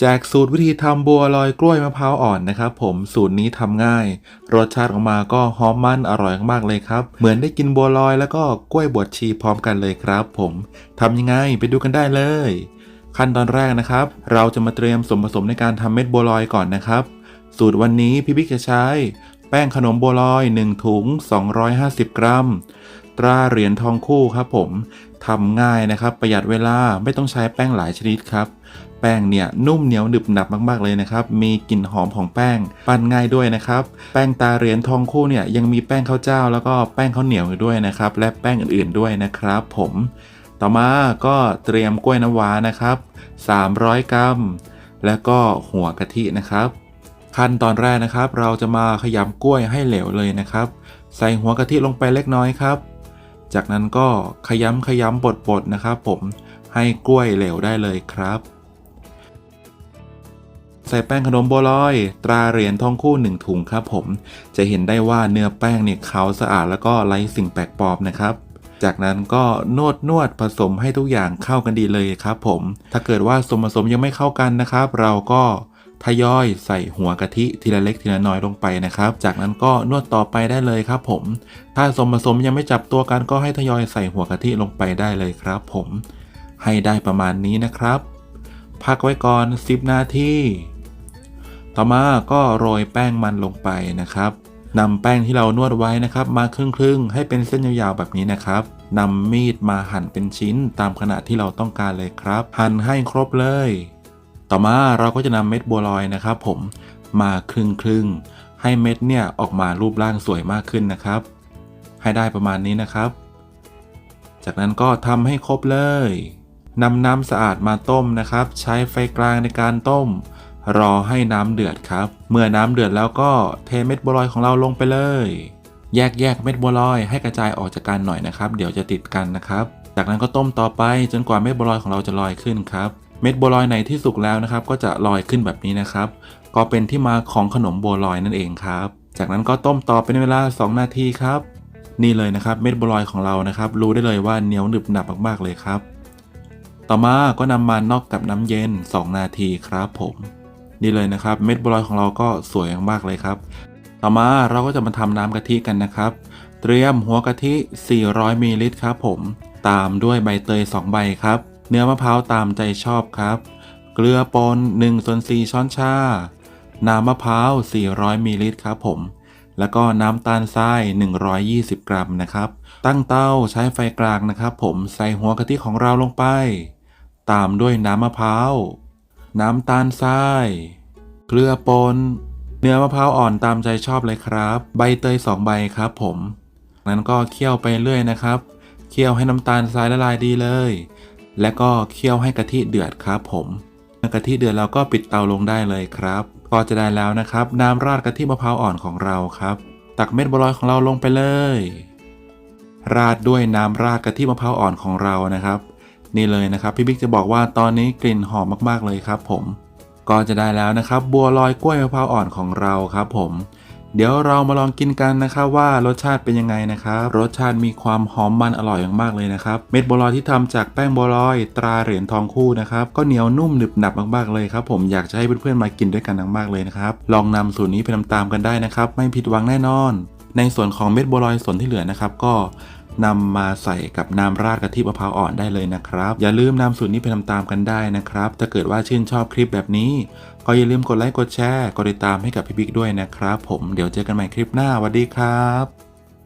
แจกสูตรวิธีทำบัวลอยกล้วยมะพร้าวอ่อนนะครับผมสูตรนี้ทำง่าย รสชาติออกมาก็หอมมันอร่อยมากเลยครับ เหมือนได้กินบัวลอยแล้วก็กล้วยบวชชีพร้อมกันเลยครับผมทำยังไงไปดูกันได้เลย ขั้นตอนแรกนะครับ เราจะมาเตรียมส่วนผสมในการทำเม็ดบัวลอยก่อนนะครับ สูตรวันนี้พี่บิ๊กจะใช้ แป้งขนมบัวลอย 1 ถุง 250 กรัม ตราเหรียญทองคู่ครับผมทำง่ายนะครับ ประหยัดเวลาไม่ต้องใช้แป้งหลายชนิดครับ แป้งเนี่ยนุ่มเหนียวหนึบหนับมากๆเลยนะครับ มีกลิ่นหอมของแป้ง ปั้นง่ายด้วยนะครับ แป้งตาเหรียญทองคู่เนี่ยยังมีแป้งข้าวเจ้า แล้วก็แป้งข้าวเหนียวด้วยนะครับ และแป้งอื่นๆด้วยนะครับ ผม ต่อมาก็เตรียมกล้วยน้ำว้านะครับ 300 กรัม แล้วก็หัวกะทินะครับ ขั้นตอนแรกนะครับ เราจะมาขยำกล้วยให้เหลวเลยนะครับ ใส่หัวกะทิลงไปเล็กน้อยครับ จากนั้นก็ขยำขยำบดๆนะครับ ผมให้กล้วยเหลวได้เลยครับ ส่แป้งขนมบัวลอย ตราเหรียญทองคู่หนึ่งถุงครับผม จะเห็นได้ว่าเนื้อแป้งเนี่ยขาวสะอาดแล้วก็ไร้สิ่งแปลกปลอมนะครับจากนั้นก็นวดนวดผสมให้ทุกอย่างเข้ากันดีเลยครับผม ถ้าเกิดว่าส่วนผสมยังไม่เข้ากันนะครับ เราก็ทยอยใส่หัวกะทิทีละเล็กทีละน้อยลงไปนะครับ จากนั้นก็นวดต่อไปได้เลยครับผม ถ้าส่วนผสมยังไม่จับตัวกันก็ให้ทยอยใส่หัวกะทิลงไปได้เลยครับผม ให้ได้ประมาณนี้นะครับ พักไว้ก่อน 10 นาที ต่อมาก็โรยแป้งมันลงไปนะครับนำแป้งที่เรานวดไว้นะครับมาครึ่งๆให้เป็นเส้นยาวๆแบบนี้นะครับนำมีดมาหั่นเป็นชิ้นตามขนาดที่เราต้องการเลยครับ หั่นให้ครบเลย ต่อมาเราก็จะนำเม็ดบัวลอยนะครับผมมาครึ่งๆให้เม็ดเนี่ยออกมารูปร่างสวยมากขึ้นนะครับ ให้ได้ประมาณนี้นะครับ จากนั้นก็ทำให้ครบเลยนำน้ำสะอาดมาต้มนะครับ ใช้ไฟกลางในการต้ม รอให้น้ำเดือดครับ เมื่อน้ำเดือดแล้วก็เทเม็ดบัวลอยของเราลงไปเลย แยกแยกเม็ดบัวลอยให้กระจายออกจากกันหน่อยนะครับ เดี๋ยวจะติดกันนะครับ จากนั้นก็ต้มต่อไปจนกว่าเม็ดบัวลอยของเราจะลอยขึ้นครับ เม็ดบัวลอยไหนที่สุกแล้วนะครับ ก็จะลอยขึ้นแบบนี้นะครับ ก็เป็นที่มาของขนมบัวลอยนั่นเองครับ จากนั้นก็ต้มต่อเป็นเวลา 2 นาทีครับ นี่เลยนะครับเม็ดบัวลอยของเรานะครับ รู้ได้เลยว่าเหนียวหนึบหนับมากๆเลยครับ ต่อมาก็นำมานอกกับน้ำเย็น 2 นาทีครับผม นี่เลยนะครับเม็ดบัวลอยของเราก็สวยมากๆเลยครับ ต่อมาเราก็จะมาทำน้ำกะทิกันนะครับ เตรียมหัวกะทิ 400มิลลิลิตรครับผม ตามด้วยใบเตย 2 ใบครับ เนื้อมะพร้าวตามใจชอบครับ เกลือป่น1ส่วน4ช้อนชา น้ำมะพร้าว 400มิลลิลิตรครับผมแล้วก็น้ำตาลทราย 120 กรัมนะครับ ตั้งเตาใช้ไฟกลางนะครับ ผมใส่หัวกะทิของเราลงไป ตามด้วยน้ำมะพร้าว น้ำตาลทราย เกลือป่นเนื้อมะพร้าวอ่อนตามใจชอบเลยครับ ใบเตย2ใบครับผมนั้นก็เคี่ยวไปเรื่อยนะครับ เคี่ยวให้น้ำตาลทรายละลายดีเลย และก็เคี่ยวให้กะทิเดือดครับผมเมื่อกะทิเดือดเราก็ปิดเตาลงได้เลยครับ ก็จะได้แล้วนะครับ น้ำราดกะทิมะพร้าวอ่อนของเราครับ ตักเม็ดบัวลอยของเราลงไปเลย ราดด้วยน้ำราดกะทิมะพร้าวอ่อนของเรานะครับ นี่เลยนะครับพี่บิ๊กจะบอกว่าตอนนี้กลิ่นหอมมากๆเลยครับ ผมก็จะได้แล้วนะครับ บัวลอยกล้วยมะพร้าวอ่อนของเราครับ ผม เดี๋ยวเรามาลองกินกันนะครับว่ารสชาติเป็นยังไงนะครับ รสชาติมีความหอมมันอร่อยมากๆเลยนะครับ เม็ดบัวลอยที่ทำจากแป้งบัวลอยตราเหรียญทองคู่นะครับก็เหนียวนุ่มหนึบหนับมากๆเลยครับผมอยากจะให้เพื่อนๆมากินด้วยกันมากๆเลยนะครับลองนำสูตรนี้ไปทำตามกันได้นะครับ ไม่ผิดหวังแน่นอน ในส่วนของเม็ดบัวลอยส่วนที่เหลือนะครับก็ นำมาใส่กับน้ำราดกะทิมะพร้าวอ่อนได้เลยนะครับ อย่าลืมนำสูตรนี้ไปทำตามกันได้นะครับ ถ้าเกิดว่าชื่นชอบคลิปแบบนี้ ก็อย่าลืมกดไลค์กดแชร์กดติดตามให้กับพี่บิ๊กด้วยนะครับ ผมเดี๋ยวเจอกันใหม่คลิปหน้าสวัสดีครับ